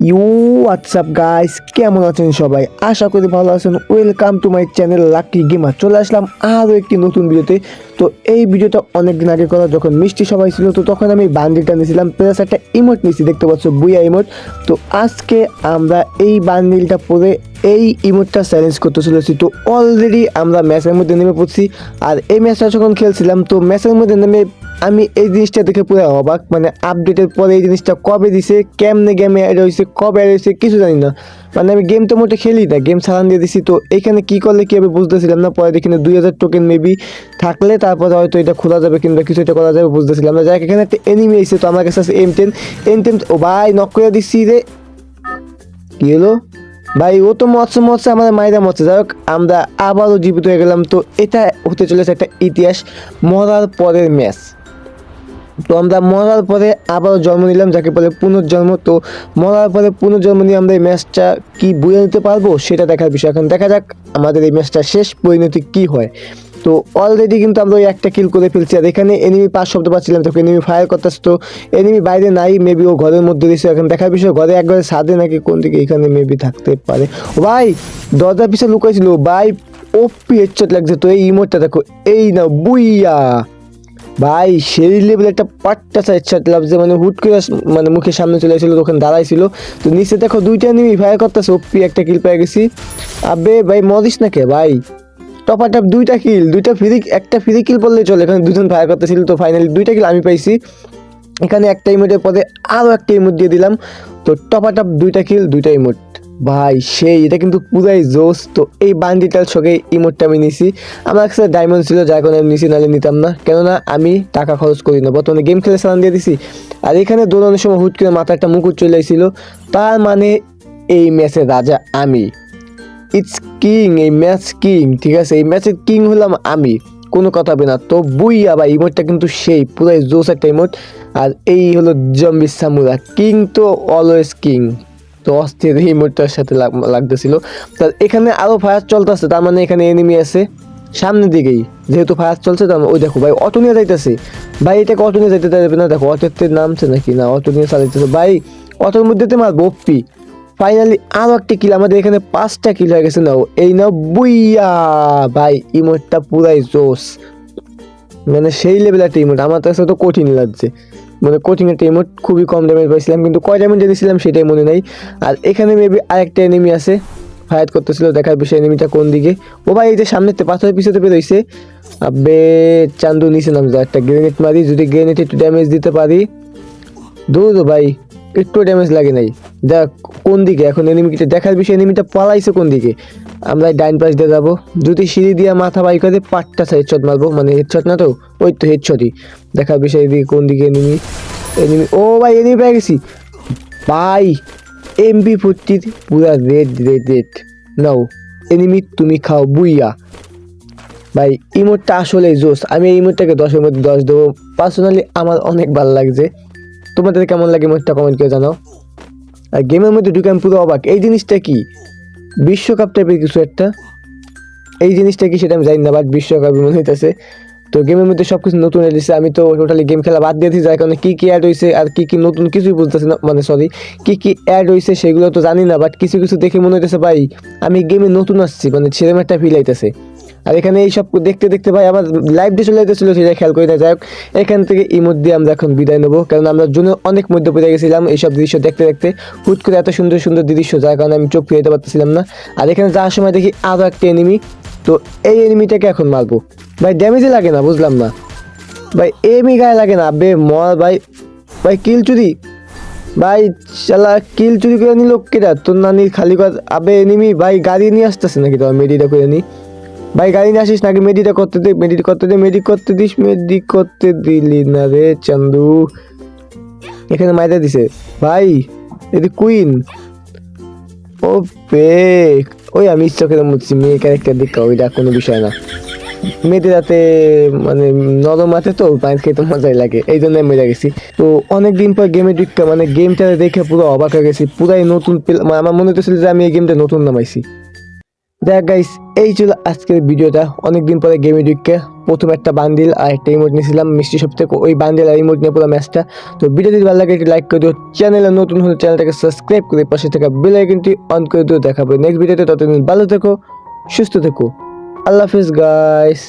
You WhatsApp guys কেমন আছেন সবাই? আশা করি ভালো আছেন। Welcome to my channel lucky gamer চলে আসলাম আরও একটি নতুন ভিডিওতে। তো এই ভিডিওটা অনেক দিন আগে করা, যখন মিষ্টি সবাই ছিল, তো তখন আমি বান্ডিলটা নিয়েছিলাম। প্লাস একটা ইমোট নিয়েছি, দেখতে পাচ্ছ বুয়া ইমোট তো আজকে আমরা এই বান্ডিলটা পরে এই ইমোটটা চ্যালেঞ্জ করতে চলেছি তো অলরেডি আমরা ম্যাচের মধ্যে নেমে পড়ছি। আর এই ম্যাচটা যখন খেলছিলাম, তো ম্যাচের মধ্যে নেমে আমি এই জিনিসটা দেখে পুরো অবাক। মানে আপডেটের পরে এই জিনিসটা কবে দিছে, কেমনে গেমে অ্যাড হয়েছে, কবে অ্যাড হয়েছে, কিছু জানি না। মানে আমি গেম তো মোটে খেলি না গেম ছাড়ান দিয়ে দিছি। তো এখানে কী করলে কি হবে বুঝতেছিলাম না, পরে এখানে দুই হাজার টোকেন মেবি থাকলে তারপরে হয়তো এটা খোলা যাবে কিংবা কিছু এটা করা যাবে, বুঝতেছিলাম না। যাই এখানে একটা এনিমি এসে তো আমার কাছে আছে এম টেন এম টেন ও ভাই নক করে দিচ্ছি রে। কি হলো? ভাই, ও তো মৎস্য মৎস্য আমাদের মায়েরা মৎস্য যাই হোক, আমরা আবারও জীবিত হয়ে গেলাম। তো এটা হতে চলেছে একটা ইতিহাস, মরার পরের ম্যাচ। তো আমরা মরার পরে আবারও জন্ম নিলাম, যাকে বলে পুনর্জন্ম। তো মরার পরে পুনর্জন্ম নিয়ে আমরা এই ম্যাচটা কী বুঝে নিতে পারব, সেটা দেখার বিষয়। এখন দেখা যাক, আমাদের এই ম্যাচটা শেষ পরিণতি কী হয়। তো অলরেডি কিন্তু আমরা ওই একটা কিল করে ফেলছি। আর এখানে এনিমি পাঁচ শব্দ পাচ্ছিলাম তো এনিমি ফায়ার করতেছে। তো এনিমি বাইরে নাই মেবি ও ঘরের মধ্যে দিয়েছে এখন দেখার বিষয়, ঘরে একবারে সাদে নাকি কোন দিকে এখানে মেবি থাকতে পারে। ভাই দরজা পিছে লুকাইছিল। ভাই ওপি হেডশট লাগছে। তো এই ইমোটটা দেখো, এই না, বুইয়া। ভাই, সেই লেভেল একটা পাট্টা সাইড শট লাগছে। মানে হুট করে মানে মুখের সামনে চলে এসেছিল তখন দাঁড়াইছিল। তো নিচে দেখো দুইটা নিমি ফায়ার করতেছে। ওপি একটা কিল পেয়ে গেছি। আবে, ভাই মরিস না কে? ভাই টপ দুইটা কিল দুইটা ফ্রি একটা ফ্রি কিল বললে চলে। এখানে দুজন ফায়ার করতেছিল তো ফাইনালি দুইটা কিল আমি পাইছি। এখানে একটা ইমোটের পরে আরও একটা ইমোট দিয়ে দিলাম। তো টপার টপ দুইটা কিল দুইটা ইমোট ভাই, সেই, এটা কিন্তু পুরাই জোস। তো এই বান্ডিটার সঙ্গে ইমোটটা আমি নিছি। আমার কাছে ডায়মন্ড ছিল, যার কারণে আমি নিছি, নাহলে নিতাম না। কেননা আমি টাকা খরচ করি না। বর্তমানে গেম খেলে সালান দিয়ে দিছি। আর এখানে দৌড়ানোর সময় হুট করে মাথায় একটা মুকুট চলে এসেছিল তার মানে এই ম্যাচের রাজা আমি। ইটস কিং এই ম্যাচ কিং ঠিক আছে? এই ম্যাচের কিং হলাম আমি। কোনো কথা হবে না। তো বুইয়া বা ইমোটটা কিন্তু সেই, পুরাই জোস একটা ইমোট আর এই হলো জম্বি সামুরা। কিং তো অলওয়েজ কিং তো অস্থির ইমোটটার সাথে লাগ- লাগতেছিল। তা এখানে আরও ফায়ার চলতেছে, তার মানে এখানে এনিমি আছে। সামনের দিকেই, যেহেতু ফায়ার চলছে, তার মানে- ওই দেখো ভাই অটো নিয়ে যাইতেছে। ভাই, এটাকে অটো নিয়ে যাইতে যাবে না। দেখো অটোতে নামছে নাকি? না অটো নিয়ে চালাইতেছে। ভাই অটোর মধ্যে তো মারবো ফাইনালি আরও একটা কিল আমাদের এখানে পাঁচটা কিল হয়ে গেছে নাও এই নাও, বুইয়া! ভাই ইমোটটা পুরাই জোস মানে সেই লেভেল একটা ইমোট আমার কাছে তো কঠিন লাগছে। মানে কঠিন একটা ইমোট খুবই কম ড্যামেজ পাইছিলাম, কিন্তু কয় ড্যামেজ দিয়েছিলাম সেটাই মনে নাই। আর এখানে মেবি আরেকটা এনিমি আছে ফায়ার করতেছিল, দেখার বিষয় এনিমিটা কোন দিকে। ও ভাই, এই যে সামনে পাথরের পিছনে বেরোইছে আবে চান্দু নিচে নাম যা একটা গ্রেনেড মারি, যদি গ্রেনেড একটু ড্যামেজ দিতে পারি। দূর ভাই। একটু ড্যামেজ লাগে নাই। দেখ, কোন দিকে? এখন এনিমিটা দেখার বিষয় এনিমিটা পালাইছে কোন দিকে? আমরা ডাইন পাশ দিয়ে যাব। যদি সিঁড়ি দিয়ে মাথা বাই করে পাটটা হেডশট মারবো। মানে হেডশট না তো? ওই তো হেড হেডশটই দেখার বিষয় এদিকে কোন দিকে এনিমি এনিমি ও ভাই এনিমি পেয়ে গেছি। ভাই এমবি ফোরটির পুরা red red red now enemy তুমি খাও, বুইয়া। ভাই ইমোটটা আসলে জোস আমি এই ইমোটটাকে দশের মধ্যে দশ দেবো। পার্সোনালি আমার অনেক ভালো লাগছে। তোমাদের কেমন লাগে ইমোটটা কমেন্ট করে জানাও। আর গেমের মধ্যে ঢুকে আমি পুরো অবাক। এই জিনিসটা কি? বিশ্বকাপ টাইপের কিছু একটা? এই জিনিসটা কি সেটা আমি জানি না বাট বিশ্বকাপ মনে হইতেছে। তো গেমের মধ্যে সব কিছু নতুন এসেছে আমি তো টোটালি গেম খেলা বাদ দিয়েছি, যার কারণে কী কী অ্যাড হয়েছে আর কী কী নতুন কিছুই বুঝতেছি না মানে সরি কী কী অ্যাড হয়েছে সেগুলো তো জানি না বাট কিছু কিছু দেখে মনে হইতেছে, ভাই, আমি গেমে নতুন আসছি। মানে ছেলে একটা ফিল আইতেছে। আর এখানে এই সব দেখতে দেখতে ভাই আমার লাইভ ডে চলে যেতেছিল সেটা খেয়াল করি না। যাই হোক, এখান থেকে এই মধ্যে আমরা এখন বিদায় নেব, কারণ আমরা জন্য অনেক মধ্যে পড়ে গেছিলাম এইসব দৃশ্য দেখতে দেখতে। হুট করে এত সুন্দর সুন্দর দৃশ্য, যার কারণে আমি চোখ ফিরাইতে পারতেছিলাম না। আর এখানে যাওয়ার সময় দেখি আরও একটা এনিমি তো এই এনিমিটাকে এখন মারবো। ভাই ড্যামেজই লাগে না, বুঝলাম না। ভাই এমি গায়ে লাগে না বে মর ভাই। ভাই কিল চুরি? ভাই চালা কিল চুরি করে নিল কেটা তোর নানির খালি কর আবে এনিমি ভাই গাড়ি নিয়ে আসতেছে নাকি তোমার মেডিটা করে নি? ভাই, গাড়ি নিয়ে আসিস নাকি মেডিটা করতে দে মেডিট করতে দে মেডিক করতে দিস মেডিক করতে দিলি না রে চান্দু। এখানে মাইদা দিছে। ভাই এদি কুইন ও পে ওই আমি করে মুছছি মেয়ে ক্যারেক্টার দেখা, ওইটা কোনো বিষয় না। মেয়েদের হাতে মানে নরম হাতে তো পায়েস খেতে মজাই লাগে, এই জন্য আমি গেছি। তো অনেক দিন পর গেমে ঢুকা মানে গেমটা দেখে পুরো অবাক হয়ে গেছি, পুরাই নতুন মানে আমার মনে হচ্ছিল যে আমি এই গেমটা নতুন নামাইছি। দেখ গাইস এই ছিল আজকের ভিডিওটা। অনেকদিন পরে গেমে ঢুকে প্রথম একটা বান্ডিল আর একটা ইমোট নিয়েছিলাম। মিষ্টি সব থেকে ওই বান্ডিল আর ইমোট নিয়ে পুরো ম্যাচটা তো ভিডিও যদি ভালো লাগে, একটি লাইক করে দিও। চ্যানেলে নতুন হলে চ্যানেলটাকে সাবস্ক্রাইব করে পাশে থাকা বেল আইকনটি অন করে দিও। দেখাবো নেক্সট ভিডিওতে ততদিন ভালো থেকো, সুস্থ থেকো। আল্লাহ হাফিজ গাইস